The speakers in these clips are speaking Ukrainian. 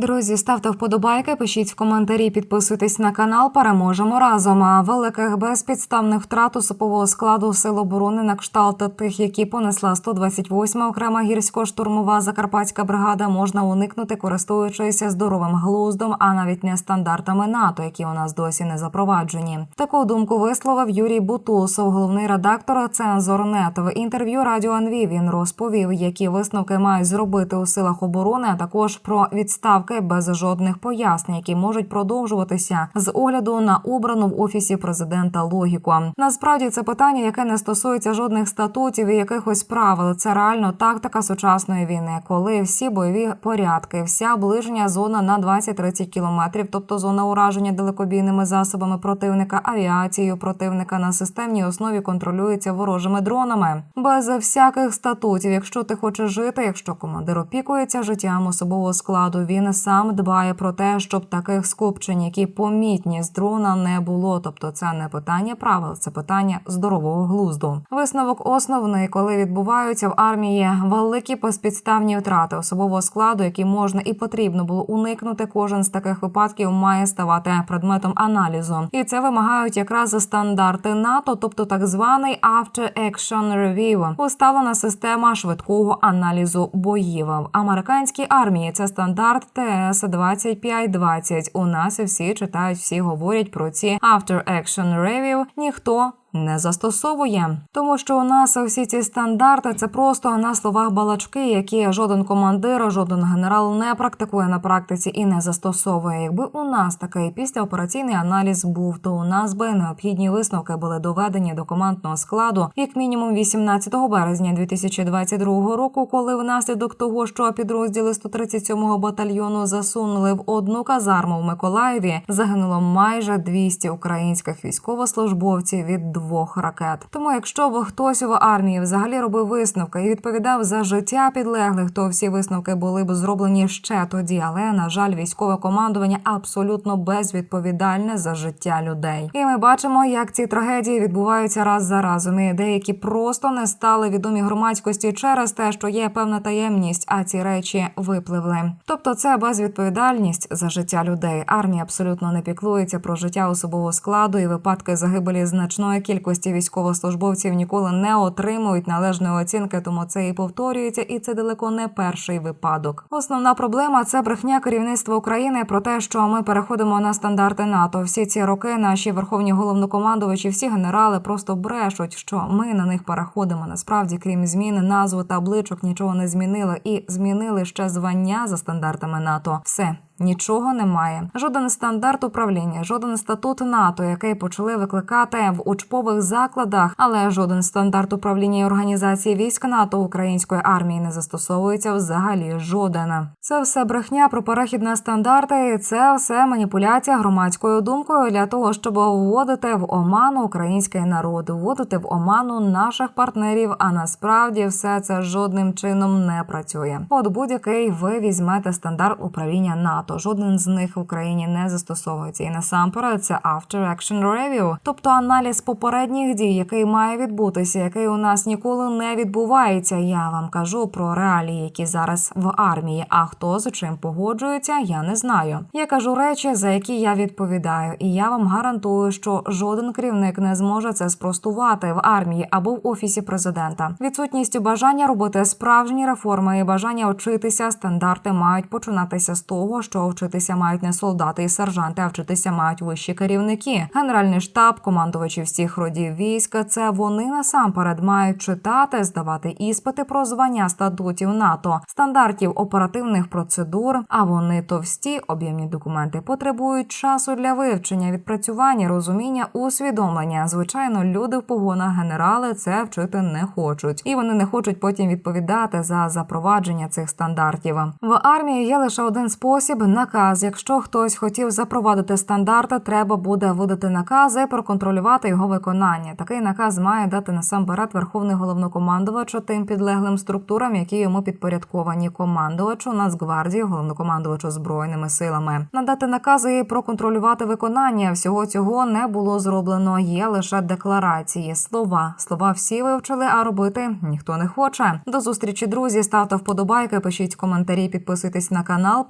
Друзі, ставте вподобайки, пишіть в коментарі, підписуйтесь на канал. Переможемо разом. А великих безпідставних втрат особового складу сил оборони на кшталт тих, які понесла 128 окрема гірсько-штурмова закарпатська бригада, можна уникнути, користуючись здоровим глуздом, а навіть не стандартами НАТО, які у нас досі не запроваджені. Таку думку висловив Юрій Бутусов, головний редактор «Цензорнет». В інтерв'ю радіо НВ він розповів, які висновки мають зробити у силах оборони, а також про відставки без жодних пояснень, які можуть продовжуватися з огляду на обрану в офісі президента логіку. Насправді це питання, яке не стосується жодних статутів і якихось правил. Це реально тактика сучасної війни, коли всі бойові порядки, вся ближня зона на 20-30 кілометрів, тобто зона ураження далекобійними засобами противника, авіацією противника на системній основі контролюється ворожими дронами. Без всяких статутів, якщо ти хочеш жити, якщо командир опікується життям особового складу, він сам дбає про те, щоб таких скупчень, які помітні з дрона, не було. Тобто, це не питання правил, це питання здорового глузду. Висновок основний, коли відбуваються в армії великі безпідставні втрати особового складу, які можна і потрібно було уникнути. Кожен з таких випадків має ставати предметом аналізу, і це вимагають якраз стандарти НАТО, тобто так званий After Action Review, усталена система швидкого аналізу боїв. В американській армії це стандарт ТС 2520 У нас всі читають, всі говорять про ці After Action Review. Ніхто не застосовує, тому що у нас всі ці стандарти це просто на словах балачки, які жоден командир, жоден генерал не практикує на практиці і не застосовує. Якби у нас такий післяопераційний аналіз був, то у нас би необхідні висновки були доведені до командного складу як мінімум 18 березня 2022 року, коли внаслідок того, що підрозділи 137-го батальйону засунули в одну казарму в Миколаєві, загинуло майже 200 українських військовослужбовців від двох ракет. Тому, якщо б хтось в армії взагалі робив висновки і відповідав за життя підлеглих, то всі висновки були б зроблені ще тоді. Але на жаль, військове командування абсолютно безвідповідальне за життя людей. І ми бачимо, як ці трагедії відбуваються раз за разом. І деякі просто не стали відомі громадськості через те, що є певна таємність, а ці речі випливли. Тобто, це безвідповідальність за життя людей. Армія абсолютно не піклується про життя особового складу і випадки загибелі значної кількості військовослужбовців ніколи не отримують належної оцінки, тому це і повторюється, і це далеко не перший випадок. Основна проблема це брехня керівництва України про те, що ми переходимо на стандарти НАТО. Всі ці роки наші верховні головнокомандувачі, всі генерали просто брешуть, що ми на них переходимо. Насправді, крім зміни назв табличок, нічого не змінили, і змінили ще звання за стандартами НАТО. Все. Нічого немає. Жоден стандарт управління, жоден статут НАТО, який почали викликати в учпових закладах, але жоден стандарт управління організації військ НАТО української армії не застосовується взагалі. Жоден. Це все брехня про перехід стандарти. і Це все маніпуляція громадською думкою для того, щоб вводити в оману український народ, вводити в оману наших партнерів. А насправді все це жодним чином не працює. От будь-який ви візьмете стандарт управління НАТО. НАТО. Жоден з них в Україні не застосовується. І насамперед це After Action Review, тобто аналіз попередніх дій, який має відбутися, який у нас ніколи не відбувається. Я вам кажу про реалії, які зараз в армії. А хто з чим погоджується, я не знаю. Я кажу речі, за які я відповідаю, і я вам гарантую, що жоден керівник не зможе це спростувати в армії або в офісі президента. Відсутністю бажання робити справжні реформи і бажання вчитися стандарти мають починатися з того, що вчитися мають не солдати і сержанти, а вчитися мають вищі керівники. Генеральний штаб, командувачі всіх родів війська. Це вони насамперед мають читати, здавати іспити про звання статутів НАТО, стандартів оперативних процедур. А вони товсті об'ємні документи потребують часу для вивчення, відпрацювання, розуміння, усвідомлення. Звичайно, люди в погонах генерали це вчити не хочуть, і вони не хочуть потім відповідати за запровадження цих стандартів. В армії є лише один спосіб наказ. Якщо хтось хотів запровадити стандарти, треба буде видати наказ і проконтролювати його виконання. Такий наказ має дати насамперед верховний головнокомандувач тим підлеглим структурам, які йому підпорядковані командувачу Нацгвардії, головнокомандувачу збройними силами. Надати накази і проконтролювати виконання всього цього не було зроблено. Є лише декларації, слова. Слова всі вивчили, а робити ніхто не хоче. До зустрічі, друзі. Ставте вподобайки, пишіть коментарі, підписуйтесь на канал.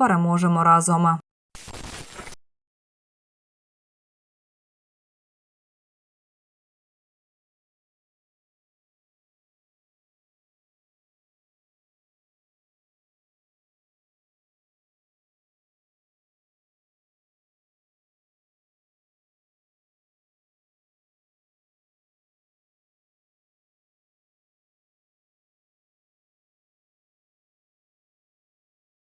Переможемо разом.